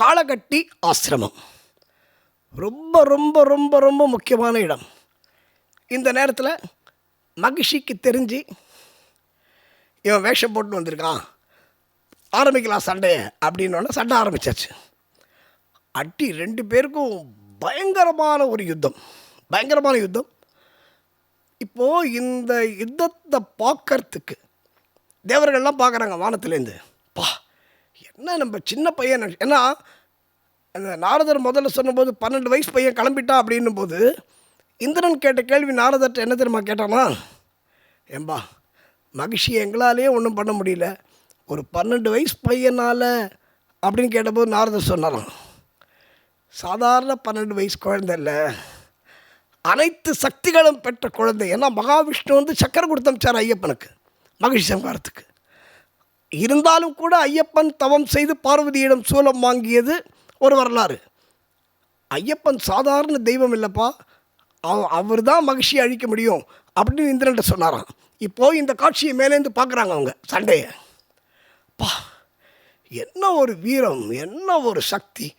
காலகட்டி ஆசிரமம். ரொம்ப ரொம்ப ரொம்ப ரொம்ப முக்கியமான இடம். இந்த நேரத்தில் மகிழ்ச்சிக்கு தெரிஞ்சு இவன் வேஷம் போட்டு வந்திருக்கான். ஆரம்பிக்கலாம் சண்டையை அப்படின்னோடனே சண்டை ஆரம்பிச்சாச்சு. அடி ரெண்டு பேருக்கும் பயங்கரமான ஒரு யுத்தம். பயங்கரமான யுத்தம். இப்போது இந்த யுத்தத்தை பார்க்கறதுக்கு தேவர்கள்லாம் பார்க்குறாங்க வானத்துலேருந்து பா என்ன நம்ம சின்ன பையன் ஏன்னா அந்த நாரதர் முதல்ல சொன்னபோது பன்னெண்டு வயசு பையன் கிளம்பிட்டான் அப்படின்னும் போது இந்திரன் கேட்ட கேள்வி நாரதர்கிட்ட என்ன தெரியுமா கேட்டானா ஏம்பா மகிழ்ச்சி எங்களாலேயே ஒன்றும் பண்ண முடியல. ஒரு பன்னெண்டு வயசு பையனால் அப்படின்னு கேட்டபோது நாரதர் சொன்னாராம் சாதாரண பன்னெண்டு வயசு குழந்தை இல்லை. அனைத்து சக்திகளும் பெற்ற குழந்தை. ஏன்னா மகாவிஷ்ணு வந்து சக்கரை கொடுத்தமிச்சார் ஐயப்பனுக்கு மகிழ்ச்சி சம்ஹாரத்துக்கு. இருந்தாலும் கூட ஐயப்பன் தவம் செய்து பார்வதியிடம் சூலம் வாங்கியது ஒரு வரலாறு. ஐயப்பன் சாதாரண தெய்வம் இல்லைப்பா. அவர் தான் மகிழ்ச்சியை அழிக்க முடியும் அப்படின்னு இந்திரன்ட்ட சொன்னாராம். இப்போது இந்த காட்சியை மேலேருந்து பார்க்குறாங்க அவங்க சண்டையை. பா என்ன ஒரு வீரம் என்ன ஒரு சக்தி.